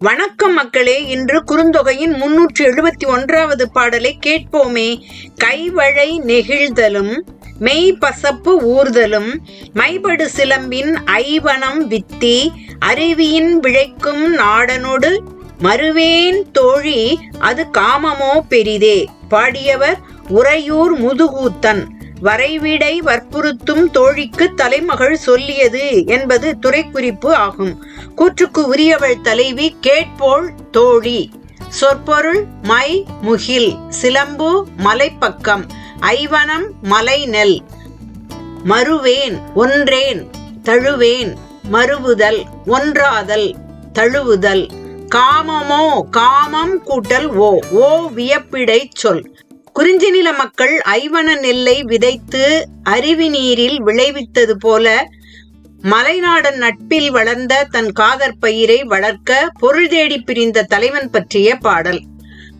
வணக்கம் மக்களே இன்று குறுந்தொகையின் முன்னூற்றி எழுபத்தி ஒன்றாவது பாடலை கேட்போமே. கைவழை நெகிழ்தலும் மெய் பசப்பு ஊர்தலும் மைபடு சிலம்பின் ஐவனம் வித்தி அருவியின் விழைக்கும் நாடனொடு மறுவேன் தோழி அது காமமோ பெரிதே. பாடியவர் உறையூர் முதுகூத்தன். வரைவிடை வற்புறுத்தும் தோழிக்கு தலைமகள் சொல்லியது என்பது துறைக்குறிப்பு ஆகும். கூற்றுக்கு உரியவள் தலைவி கேட்போள் தோழி. சொற்பொருள் மை முகில் சிலம்பு மலைப்பக்கம் ஐவனம் மலை நெல் மறுவேன் ஒன்றேன் தழுவேன் மறுவுதல் ஒன்றாதல் தழுவுதல். காமமோ காமம் கூட்டல் ஓ ஓ வியப்பிடை சொல். குறிஞ்சி நில மக்கள் ஐவன நெல்லை விதைத்து அருவி நீரில் விளைவித்தது போல மலைநாடன் நட்பில் வளர்ந்த தன் காதற் பயிரை வளர்க்க பொருள் தேடி பிரிந்த தலைவன் பற்றிய பாடல்.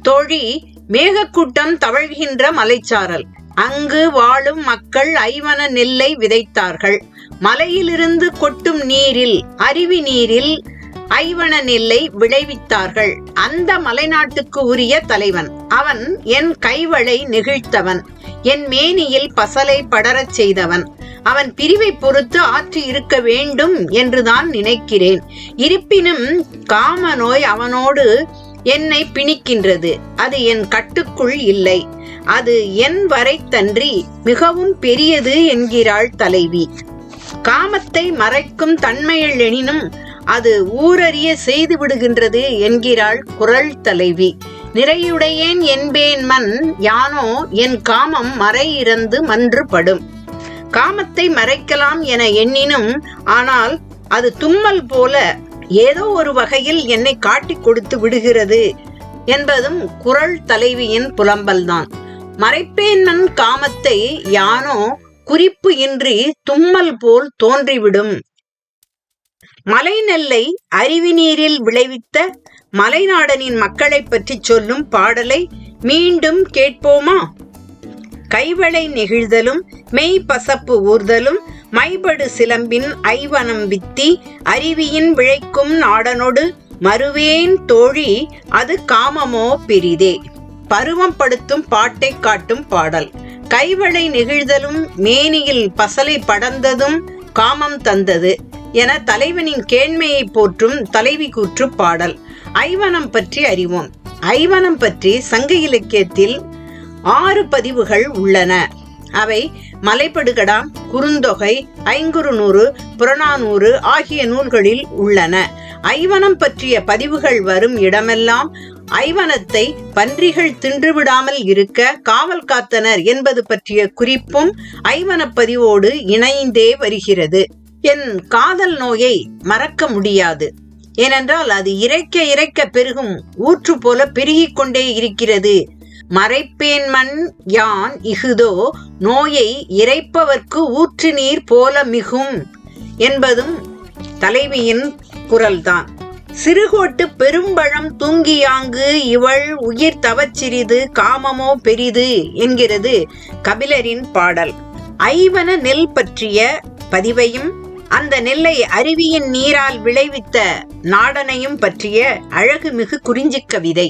தோழி மேகக்கூட்டம் தவழ்கின்ற மலைச்சாரல். அங்கு வாழும் மக்கள் ஐவன நெல்லை விதைத்தார்கள். மலையிலிருந்து கொட்டும் நீரில் அருவி நீரில் ஐவன நெல்லை விளைவித்தார்கள். அந்த மலைநாட்டுக்கு உரிய தலைவன். அவன் என் கைவளை நெகிழ்த்தவன். என் மேனியில் பசலை படரச் செய்தவன். அவன் பிரிவை பொறுத்து ஆற்றி இருக்க வேண்டும் என்றுதான் நினைக்கிறேன். இருப்பினும் காம நோய் அவனோடு என்னை பிணிக்கின்றது. அது என் கட்டுக்குள் இல்லை. அது என் வரை தன்றி மிகவும் பெரியது என்கிறாள் தலைவி. காமத்தை மறைக்கும் தன்மையில் எனினும் அது ஊரறிய செய்து விடுகின்றது என்கிறாள் குரல் தலைவி. நிறையுடையேன் என்பேன் மண் யானோ என் காமம் மறை இறந்து மன்று படும் காமத்தை மறைக்கலாம் என எண்ணினும் ஆனால் அது தும்மல் போல ஏதோ ஒரு வகையில் என்னை காட்டிக் கொடுத்து விடுகிறது என்பதும் குரல் தலைவியின் புலம்பல்தான். மறைப்பேன் காமத்தை யானோ குறிப்பு இன்றி தும்மல் போல் தோன்றிவிடும். மலை நெல்லை அருவி நீரில் விளைவித்த மலைநாடனின் மக்களை பற்றி சொல்லும் பாடலை மீண்டும் கேட்போமா? கைவளை நெகிழ்தலும் மெய் பசப்பு ஊர்தலும் மைபடு சிலம்பின் ஐவனம் வித்தி அருவியின் விழைக்கும் நாடனொடு மறுவேன் தோழி அது காமமோ பெரிதே. பருவம் படுத்தும் பாட்டை காட்டும் பாடல். கைவளை நெகிழ்தலும் மேனியில் பசலை படர்ந்ததும் காமம் தந்தது. என தலைவனின் கேண்மையை போற்றும் தலைவி கூற்று பாடல். ஐவனம் பற்றி அறிவோம். ஐவனம் பற்றி சங்க இலக்கியத்தில் ஆறு பதிவுகள் உள்ளன. அவை மலைப்படுகடாம் குறுந்தொகை ஐங்குறுநூறு புறநானூறு ஆகிய நூல்களில் உள்ளன. ஐவனம் பற்றிய பதிவுகள் வரும் இடமெல்லாம் ஐவனத்தை பன்றிகள் தின்றுவிடாமல் இருக்க காவல் காத்தனர் என்பது பற்றிய குறிப்பும் ஐவனப் பதிவோடு இணைந்தே வருகிறது. என் காதல் நோயை மறக்க முடியாது. ஏனென்றால் அது இறைக்க இறைக்க பெருகும் ஊற்று போல பெருகிக் கொண்டே இருக்கிறது. மறைப்பேன் மண் யான் இஃதோ நோயை இறைப்பவர்க்கு ஊற்று நீர் போல மிகும் என்பதும் தலைவியின் குரல்தான். சிறுகோட்டு பெரும்பழம் தூங்கியாங்கு இவள் உயிர் தவச்சிறிது காமமோ பெரிது என்கிறது கபிலரின் பாடல். ஐவன நெல் பற்றிய பதிவையும் அந்த நெல்லை அருவியின் நீரால் விளைவித்த நாடனையும் பற்றிய அழகுமிகு குறிஞ்சிக் கவிதை